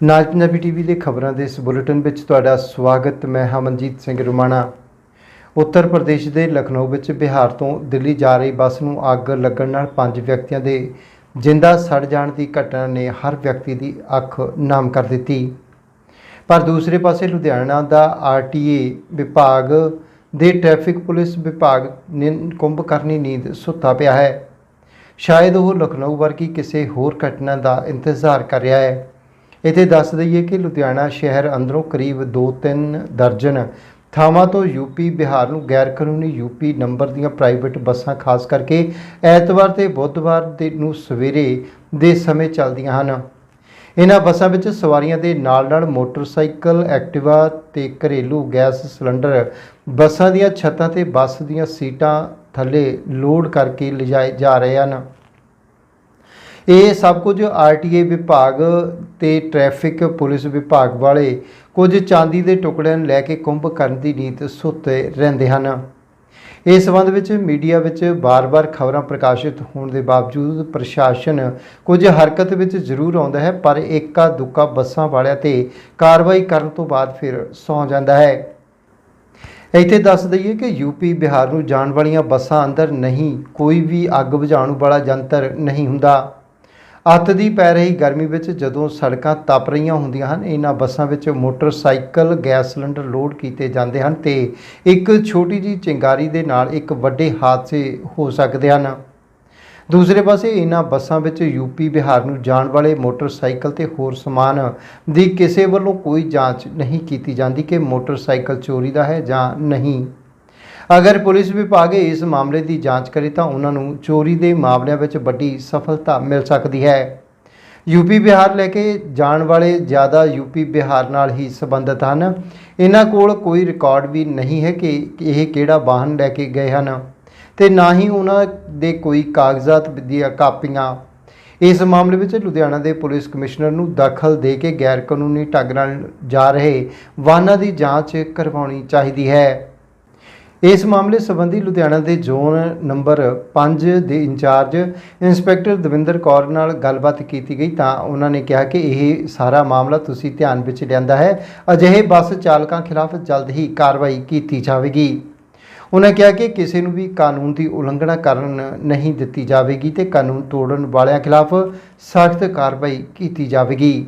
ਨਾਜ Punjabi TV ਦੇ ਖਬਰਾਂ ਦੇ ਇਸ ਬੁਲੇਟਿਨ ਵਿੱਚ ਤੁਹਾਡਾ ਸਵਾਗਤ। ਮੈਂ ਹਮਨਜੀਤ ਸਿੰਘ ਰੁਮਾਣਾ। ਉੱਤਰ ਪ੍ਰਦੇਸ਼ ਦੇ ਲਖਨਊ ਵਿੱਚ ਬਿਹਾਰ ਤੋਂ ਦਿੱਲੀ ਜਾ ਰਹੀ ਬੱਸ ਨੂੰ ਅੱਗ ਲੱਗਣ ਨਾਲ ਪੰਜ ਵਿਅਕਤੀਆਂ ਦੇ ਜਿੰਦਾ ਸੜ ਜਾਣ ਦੀ ਘਟਨਾ ਨੇ ਹਰ ਵਿਅਕਤੀ ਦੀ ਅੱਖ ਨਾਮ ਕਰ ਦਿੱਤੀ। ਪਰ ਦੂਸਰੇ ਪਾਸੇ ਲੁਧਿਆਣਾ ਦਾ ਆਰਟੀਏ ਵਿਭਾਗ ਦੇ ਟ੍ਰੈਫਿਕ ਪੁਲਿਸ ਵਿਭਾਗ ਨੇ ਕੁੰਭਕਰਨੀ ਨੀਂਦ ਸੁੱਤਾ ਪਿਆ ਹੈ। ਸ਼ਾਇਦ ਉਹ ਲਖਨਊ ਵਰਗੀ ਕਿਸੇ ਹੋਰ ਘਟਨਾ ਦਾ ਇੰਤਜ਼ਾਰ ਕਰ ਰਿਹਾ ਹੈ। ਇੱਥੇ ਦੱਸ ਦਈਏ ਕਿ ਲੁਧਿਆਣਾ ਸ਼ਹਿਰ ਅੰਦਰੋਂ ਕਰੀਬ 2-3 ਦਰਜਨ ਥਾਵਾਂ ਤੋਂ ਯੂਪੀ ਬਿਹਾਰ ਨੂੰ ਗੈਰ ਕਾਨੂੰਨੀ ਯੂਪੀ ਨੰਬਰ ਦੀਆਂ ਪ੍ਰਾਈਵੇਟ ਬੱਸਾਂ ਖਾਸ ਕਰਕੇ ਐਤਵਾਰ ਤੇ ਬੁੱਧਵਾਰ ਦੇ ਨੂੰ ਸਵੇਰੇ ਦੇ ਸਮੇਂ ਚੱਲਦੀਆਂ ਹਨ। ਇਹਨਾਂ ਬੱਸਾਂ ਵਿੱਚ ਸਵਾਰੀਆਂ ਦੇ ਨਾਲ-ਨਾਲ ਮੋਟਰਸਾਈਕਲ, ਐਕਟਿਵਾ ਤੇ ਘਰੇਲੂ ਗੈਸ ਸਿਲੰਡਰ, ਬੱਸਾਂ ਦੀਆਂ ਛੱਤਾਂ ਤੇ ਬੱਸ ਦੀਆਂ ਸੀਟਾਂ ਥੱਲੇ ਲੋਡ ਕਰਕੇ ਲਿਜਾਏ ਜਾ ਰਹੇ ਹਨ। ਇਹ ਸਭ ਕੁਝ ਆਰਟੀਏ ਵਿਭਾਗ ਤੇ ਟ੍ਰੈਫਿਕ ਪੁਲਿਸ ਵਿਭਾਗ ਵਾਲੇ ਕੁਝ ਚਾਂਦੀ ਦੇ ਟੁਕੜਿਆਂ ਨੂੰ ਲੈ ਕੇ ਕੁੰਭ ਕਰਨ ਦੀ ਨੀਤ ਸੁੱਤੇ ਰਹਿੰਦੇ ਹਨ। ਇਸ ਸੰਬੰਧ ਵਿੱਚ ਮੀਡੀਆ ਵਿੱਚ ਬਾਰ-ਬਾਰ ਖਬਰਾਂ ਪ੍ਰਕਾਸ਼ਿਤ ਹੋਣ ਦੇ ਬਾਵਜੂਦ ਪ੍ਰਸ਼ਾਸਨ ਕੁਝ ਹਰਕਤ ਵਿੱਚ ਜ਼ਰੂਰ ਆਉਂਦਾ ਹੈ, ਪਰ ਇੱਕਾ ਦੁੱਕਾ ਬੱਸਾਂ ਵਾਲਿਆਂ ਤੇ ਕਾਰਵਾਈ ਕਰਨ ਤੋਂ ਬਾਅਦ ਫਿਰ ਸੌਂ ਜਾਂਦਾ ਹੈ। ਇੱਥੇ ਦੱਸ ਦਈਏ ਕਿ ਯੂਪੀ ਬਿਹਾਰ ਨੂੰ ਜਾਣ ਵਾਲੀਆਂ ਬੱਸਾਂ ਅੰਦਰ ਨਹੀਂ, ਕੋਈ ਵੀ ਅੱਗ ਬੁਝਾਉਣ ਵਾਲਾ ਯੰਤਰ ਨਹੀਂ ਹੁੰਦਾ। ਅੱਤ ਦੀ ਪੈ ਰਹੀ ਗਰਮੀ ਵਿੱਚ ਜਦੋਂ ਸੜਕਾਂ ਤਪ ਰਹੀਆਂ ਹੁੰਦੀਆਂ ਹਨ, ਇਹਨਾਂ ਬੱਸਾਂ ਵਿੱਚ ਮੋਟਰਸਾਈਕਲ, ਗੈਸ ਸਿਲੰਡਰ ਲੋਡ ਕੀਤੇ ਜਾਂਦੇ ਹਨ ਤੇ ਇੱਕ ਛੋਟੀ ਜਿਹੀ ਚਿੰਗਾਰੀ ਦੇ ਨਾਲ ਇੱਕ ਵੱਡੇ ਹਾਦਸੇ ਹੋ ਸਕਦੇ ਹਨ। ਦੂਸਰੇ ਪਾਸੇ ਇਹਨਾਂ ਬੱਸਾਂ ਵਿੱਚ ਯੂਪੀ ਬਿਹਾਰ ਨੂੰ ਜਾਣ ਵਾਲੇ ਮੋਟਰਸਾਈਕਲ ਤੇ ਹੋਰ ਸਮਾਨ ਦੀ ਕਿਸੇ ਵੱਲੋਂ ਕੋਈ ਜਾਂਚ ਨਹੀਂ ਕੀਤੀ ਜਾਂਦੀ ਕਿ ਮੋਟਰਸਾਈਕਲ ਚੋਰੀ ਦਾ ਹੈ ਜਾਂ ਨਹੀਂ। ਅਗਰ ਪੁਲਿਸ ਵਿਭਾਗ ਇਸ ਮਾਮਲੇ ਦੀ ਜਾਂਚ ਕਰੇ ਤਾਂ ਉਹਨਾਂ ਨੂੰ ਚੋਰੀ ਦੇ ਮਾਮਲਿਆਂ ਵਿੱਚ ਵੱਡੀ ਸਫਲਤਾ ਮਿਲ ਸਕਦੀ ਹੈ। ਯੂਪੀ ਬਿਹਾਰ ਲੈ ਕੇ ਜਾਣ ਵਾਲੇ ਜ਼ਿਆਦਾ ਯੂਪੀ ਬਿਹਾਰ ਨਾਲ ਹੀ ਸੰਬੰਧਿਤ ਹਨ। ਇਹਨਾਂ ਕੋਲ ਕੋਈ ਰਿਕਾਰਡ ਵੀ ਨਹੀਂ ਹੈ ਕਿ ਇਹ ਕਿਹੜਾ ਵਾਹਨ ਲੈ ਕੇ ਗਏ ਹਨ ਤੇ ਨਾ ਹੀ ਉਹਨਾਂ ਦੇ ਕੋਈ ਕਾਗਜ਼ਾਤ ਦੀਆਂ ਕਾਪੀਆਂ। ਇਸ ਮਾਮਲੇ ਵਿੱਚ ਲੁਧਿਆਣਾ ਦੇ ਪੁਲਿਸ ਕਮਿਸ਼ਨਰ ਨੂੰ ਦਖਲ ਦੇ ਕੇ ਗੈਰ ਕਾਨੂੰਨੀ ਢੰਗ ਨਾਲ ਜਾ ਰਹੇ ਵਾਹਨਾਂ ਦੀ ਜਾਂਚ ਕਰਵਾਉਣੀ ਚਾਹੀਦੀ ਹੈ। ਇਸ ਮਾਮਲੇ ਸੰਬੰਧੀ ਲੁਧਿਆਣਾ ਦੇ ਜ਼ੋਨ ਨੰਬਰ 5 ਦੇ ਇੰਚਾਰਜ ਇੰਸਪੈਕਟਰ ਦਵਿੰਦਰ ਕੌਰ ਨਾਲ ਗੱਲਬਾਤ ਕੀਤੀ ਗਈ ਤਾਂ ਉਹਨਾਂ ਨੇ ਕਿਹਾ ਕਿ ਇਹ ਸਾਰਾ ਮਾਮਲਾ ਤੁਸੀਂ ਧਿਆਨ ਵਿੱਚ ਲਿਆਂਦਾ ਹੈ। ਅਜਿਹੇ ਬੱਸ ਚਾਲਕਾਂ ਖਿਲਾਫ ਜਲਦ ਹੀ ਕਾਰਵਾਈ ਕੀਤੀ ਜਾਵੇਗੀ। ਉਹਨਾਂ ਕਿਹਾ ਕਿ ਕਿਸੇ ਨੂੰ ਵੀ ਕਾਨੂੰਨ ਦੀ ਉਲੰਘਣਾ ਕਰਨ ਨਹੀਂ ਦਿੱਤੀ ਜਾਵੇਗੀ ਤੇ ਕਾਨੂੰਨ ਤੋੜਨ ਵਾਲਿਆਂ ਖਿਲਾਫ ਸਖਤ ਕਾਰਵਾਈ ਕੀਤੀ ਜਾਵੇਗੀ।